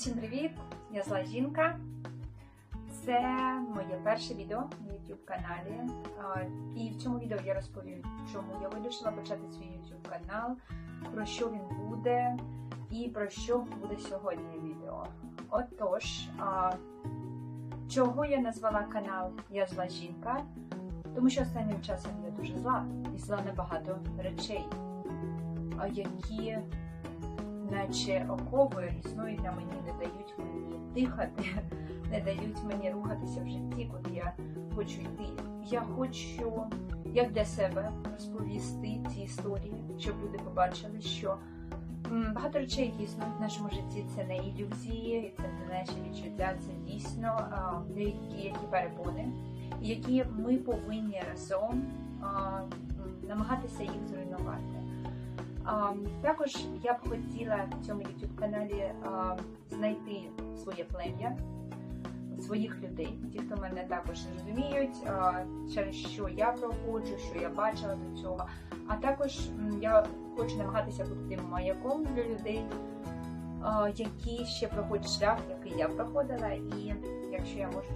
Усім привіт! Я зла жінка. Це моє перше відео на YouTube каналі. І в цьому відео я розповім, чому я вирішила почати свій YouTube канал, про що він буде і про що буде сьогодні відео. Отож, чого я назвала канал Я зла жінка? Тому що останнім часом я дуже зла і зла на багато речей, які наче окови існують на мені, не дають мені дихати, не дають мені рухатися в житті, куди я хочу йти. Я хочу як для себе розповісти ці історії, щоб люди побачили, що багато речей, існують в нашому житті, це не ілюзії, це не наші відчуття, це дійсно деякі які перепони, які ми повинні разом намагатися їх зруйнувати. Також я б хотіла в цьому youtube каналі знайти своє плем'я, своїх людей, ті, хто мене також розуміють, через що я проходжу, що я бачила до цього. А також я хочу намагатися бути тим маяком для людей, які ще проходять шлях, який я проходила, і якщо я можу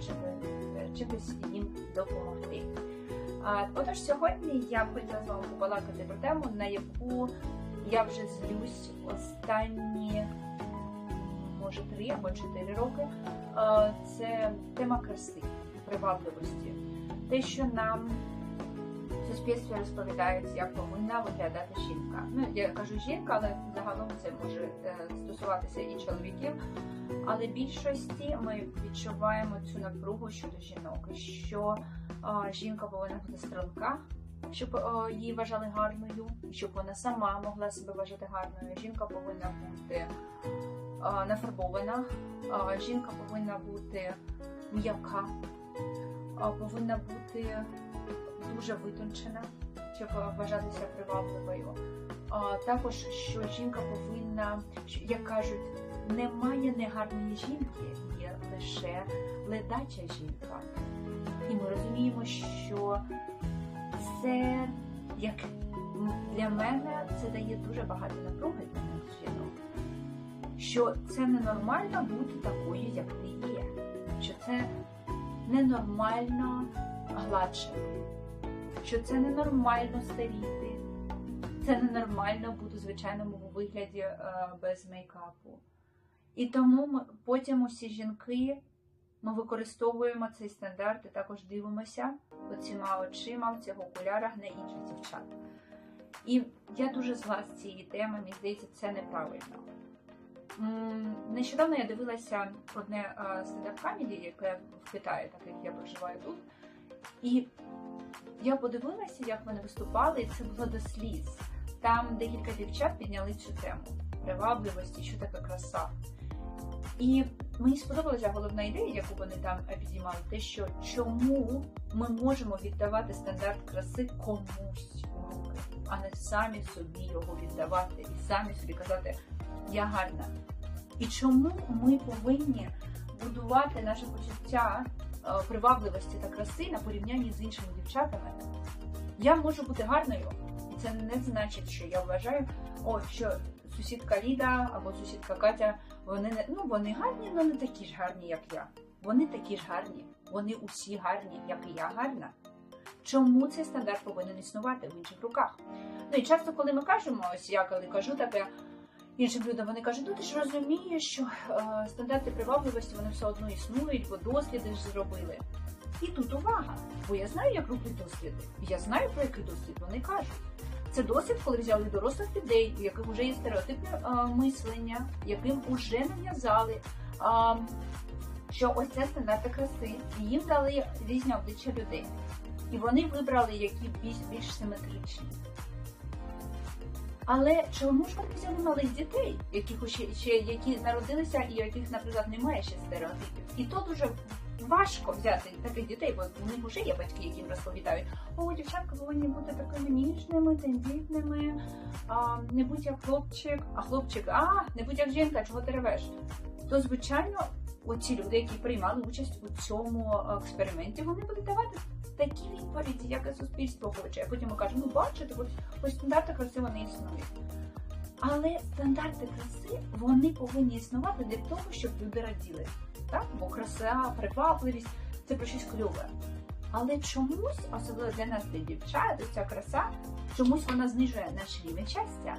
чимось їм допомогти. Отож, сьогодні я б хотіла з вами побалакати про тему, на яку я вже злюсь останні, може, три або чотири роки. Це тема краси, привабливості. Те, що нам в суспільстві розповідають, як повинна виглядати жінка. Ну, я кажу жінка, але загалом це може е, стосуватися і чоловіків. Але більшості ми відчуваємо цю напругу щодо жінок, що жінка повинна бути струнка, щоб а, її вважали гарною, щоб вона сама могла себе вважати гарною. Жінка повинна бути а, нафарбована, а, жінка повинна бути м'яка, повинна бути дуже витончена, щоб вважатися привабливою. Також що жінка повинна, як кажуть, немає негарної жінки, є лише ледача жінка. І ми розуміємо, що це як для мене це дає дуже багато напруги для нас жінок. Що це ненормально бути такою, як ти є. Що це ненормально гладшити, що це ненормально старіти, це ненормально бути в звичайному вигляді е, без мейкапу. І тому потім усі жінки ми використовуємо цей стандарт і також дивимося оціма очима в цих окулярах на інших дівчат. І я дуже зла з цієї теми, мені здається, це неправильно. Нещодавно я дивилася одне стендап камеді, яке в Китаї, так як я проживаю тут. І я подивилася, як вони виступали, і це було до сліз. Там декілька дівчат підняли цю тему привабливості, що таке краса. І мені сподобалася головна ідея, яку вони там підіймали, те, що чому ми можемо віддавати стандарт краси комусь у руки, а не самі собі його віддавати і самі собі казати Я гарна. І чому ми повинні будувати наше почуття е, привабливості та краси на порівнянні з іншими дівчатами? Я можу бути гарною, і це не значить, що я вважаю, о, що сусідка Ліда або сусідка Катя, вони не ну вони гарні, але не такі ж гарні, як я. Вони такі ж гарні, вони усі гарні, як і я гарна. Чому цей стандарт повинен існувати в інших руках? Ну і часто, коли ми кажемо, ось я коли кажу таке іншим людям, вони кажуть, ну ти ж розумієш, що е, стандарти привабливості вони все одно існують, бо досліди ж зробили. І тут увага, бо я знаю, як роблять досліди. Я знаю, про який дослід вони кажуть. Це досвід, коли взяли дорослих людей, у яких вже є стереотипне а, мислення, яким вже нав'язали, що ось це стандарти краси, і їм дали різні обличчя людей. І вони вибрали, які більш більш симетричні. Але чому ж вони взяли малих дітей, яких ще, ще які народилися і яких, наприклад, немає ще стереотипів? І то дуже важко взяти таких дітей, бо у них вже є батьки, які їм розповідають, о, дівчатка повинні бути такими ніжними, тендітними, а, не будь як хлопчик, а хлопчик, а, не будь як жінка, чого ти ревеш? То, звичайно, оці люди, які приймали участь у цьому експерименті, вони будуть давати такі відповіді, як і суспільство хоче. А потім ми кажемо, ну бачите, ось стандарти красиво не існують. Але стандарти краси вони повинні існувати для того, щоб люди раділи. Так? Бо краса, привабливість це про щось кльове. Але чомусь, особливо для нас, для дівчат, ця краса, чомусь вона знижує наш рівень щастя.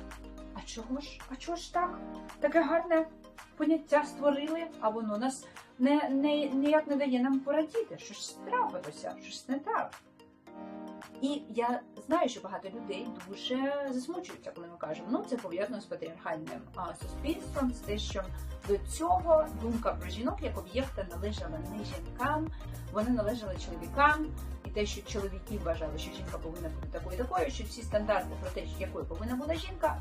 А чого ж? А чого ж так? Таке гарне поняття створили, а воно нас не, не, ніяк не дає нам порадіти. Що ж трапилося, щось не так. І я знаю, що багато людей дуже засмучуються, коли ми кажемо, ну це пов'язано з патріархальним суспільством, з те, що до цього думка про жінок як об'єкта належала не жінкам, вони належали чоловікам, і те, що чоловіки вважали, що жінка повинна бути такою такою, що всі стандарти про те, якою повинна бути жінка,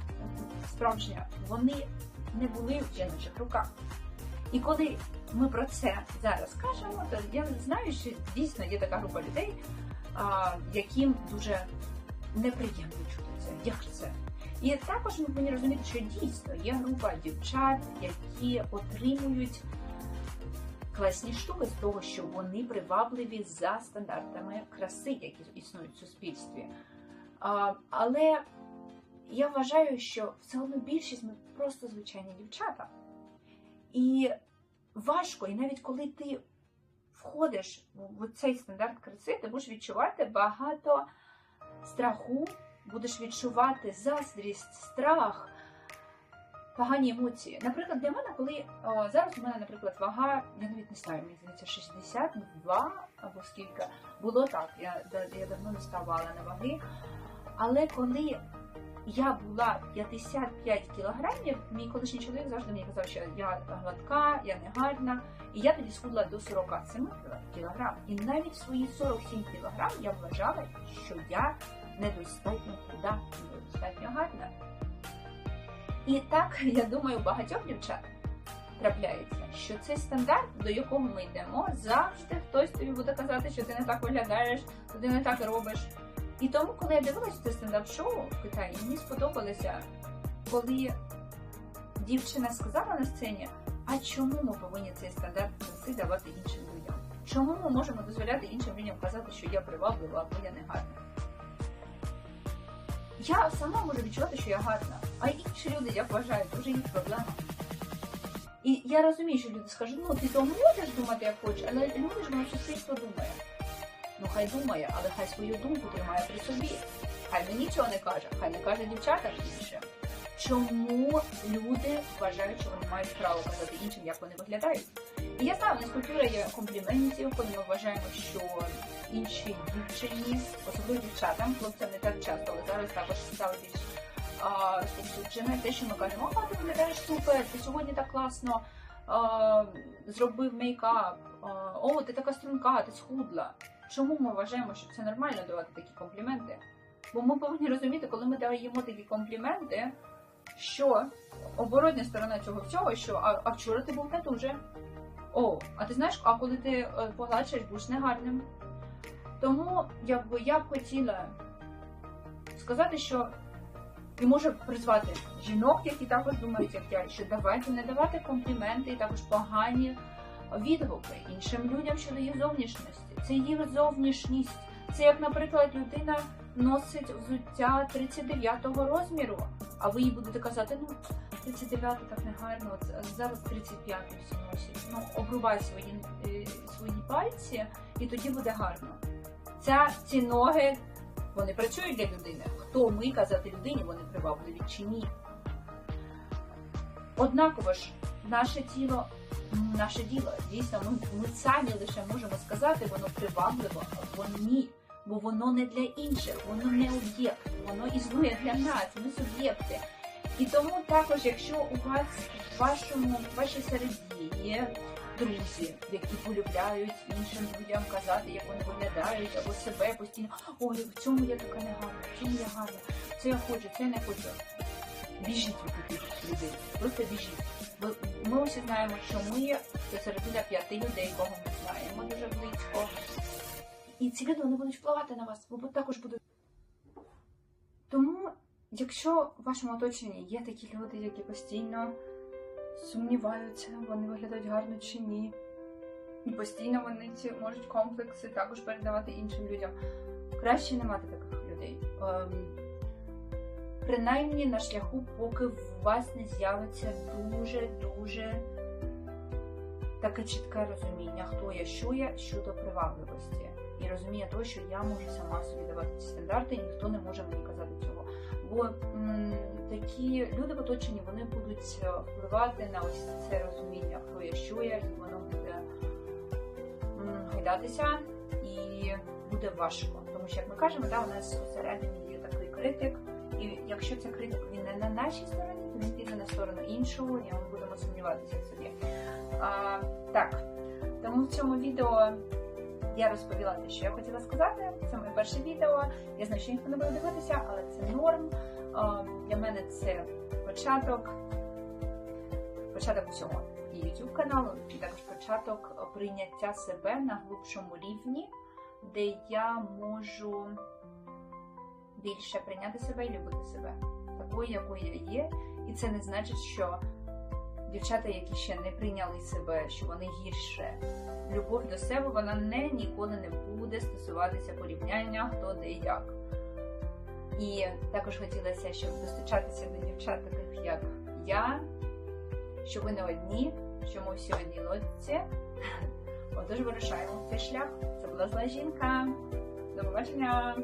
справжня, вони не були в жіночих руках. І коли ми про це зараз кажемо, то я знаю, що дійсно є така група людей, яким дуже неприємно чути це. Як це? І також ми повинні розуміти, що дійсно є група дівчат, які отримують класні штуки з того, що вони привабливі за стандартами краси, які існують в суспільстві. А, але я вважаю, що все одно більшість ми просто звичайні дівчата. І важко, і навіть коли ти входиш в цей стандарт краси, ти будеш відчувати багато страху, будеш відчувати заздрість, страх, погані емоції. Наприклад, для мене, коли о, зараз у мене, наприклад, вага, я навіть не знаю, мені здається, 62 або скільки, було так, я, я давно не ставала на ваги. Але коли я була 55 кілограмів, мій колишній чоловік завжди мені казав, що я гладка, я не гарна. І я тоді схудла до 47 кілограм. І навіть свої 47 кілограм я вважала, що я недостатньо худа, недостатньо гарна. І так, я думаю, багатьох дівчат трапляється, що цей стандарт, до якого ми йдемо, завжди хтось тобі буде казати, що ти не так виглядаєш, що ти не так робиш. І тому, коли я дивилася це стендап-шоу в Китаї, мені сподобалося, коли дівчина сказала на сцені, а чому ми повинні цей стандарт краси давати іншим людям? Чому ми можемо дозволяти іншим людям казати, що я приваблива або я не гарна? Я сама можу відчувати, що я гарна, а інші люди, як вважають, вже їх проблема. І я розумію, що люди скажуть, ну ти то можеш думати, як хочеш, але люди ж моє суспільство думає. Ну хай думає, але хай свою думку тримає при собі. Хай мені цього не каже, хай не каже дівчатам інше. Чому люди вважають, що вони мають право казати іншим, як вони виглядають? І я знаю, у нас культура є компліментів, коли ми вважаємо, що інші дівчині, особливо дівчатам, хлопцям не так часто, але зараз також стало більш розповсюджене те, що ми кажемо, а ти виглядаєш супер, ти сьогодні так класно а, зробив мейкап, о, ти така струнка, ти схудла. Чому ми вважаємо, що це нормально давати такі компліменти? Бо ми повинні розуміти, коли ми даємо такі компліменти, що оборотня сторона цього всього, що а, а вчора ти був не дуже. О, а ти знаєш, а коли ти е, погладшаєш, будеш негарним. Тому якби я б хотіла сказати, що і може призвати жінок, які також думають, як я, що давайте не давати компліменти і також погані відгуки іншим людям щодо їх зовнішності. Це їх зовнішність. Це як, наприклад, людина носить взуття 39-го розміру, а ви їй будете казати, ну 39 так не гарно, от зараз 35 всі носять. Ну, обрубай свої е, свої пальці, і тоді буде гарно. Ця ці ноги вони працюють для людини. Хто ми казати людині, вони привабливі чи ні? Однаково ж, наше тіло, наше діло, дійсно, ми, ми самі лише можемо сказати, воно привабливо, або ні. Бо воно не для інших, воно не об'єкт, воно існує для нас, ми суб'єкти. І тому також, якщо у вас в вашому в вашій середі є друзі, які полюбляють іншим людям казати, як вони виглядають, або себе постійно, ой, в цьому я така не гарна, в цьому я гарна, це я хочу, це я не хочу. Біжіть від таких людей, просто біжіть. Ми усі знаємо, що ми це середина п'яти людей, кого ми знаємо дуже близько. І ці люди вони будуть впливати на вас, бо також будуть. Тому, якщо в вашому оточенні є такі люди, які постійно сумніваються, вони виглядають гарно чи ні, і постійно вони ці можуть комплекси також передавати іншим людям, краще не мати таких людей. Принаймні на шляху, поки у вас не з'явиться дуже-дуже таке чітке розуміння, хто я, що я щодо привабливості. І розуміння того, що я можу сама собі давати ці стандарти, і ніхто не може мені казати цього. Бо м, такі люди в оточенні вони будуть е, впливати на ось це розуміння, хто я, що я, і воно буде м, гайдатися і буде важко. Тому що, як ми кажемо, да, у нас всередині є такий критик, і якщо це критик він не на нашій стороні, то він піде на сторону іншого, і ми будемо сумніватися в собі. А, так, тому в цьому відео я розповіла те, що я хотіла сказати. Це моє перше відео. Я знаю, що ніхто не буде дивитися, але це норм. А, для мене це початок, початок всього і YouTube каналу, і також початок прийняття себе на глибшому рівні, де я можу більше прийняти себе і любити себе такою, якою я є. І це не значить, що дівчата, які ще не прийняли себе, що вони гірше. Любов до себе вона не ніколи не буде стосуватися порівняння хто де і як. І також хотілося, щоб достучатися до дівчат, таких як я, що ви не одні, що ми всі одній лодці. Отож вирушаємо цей шлях. Це була зла жінка. До побачення!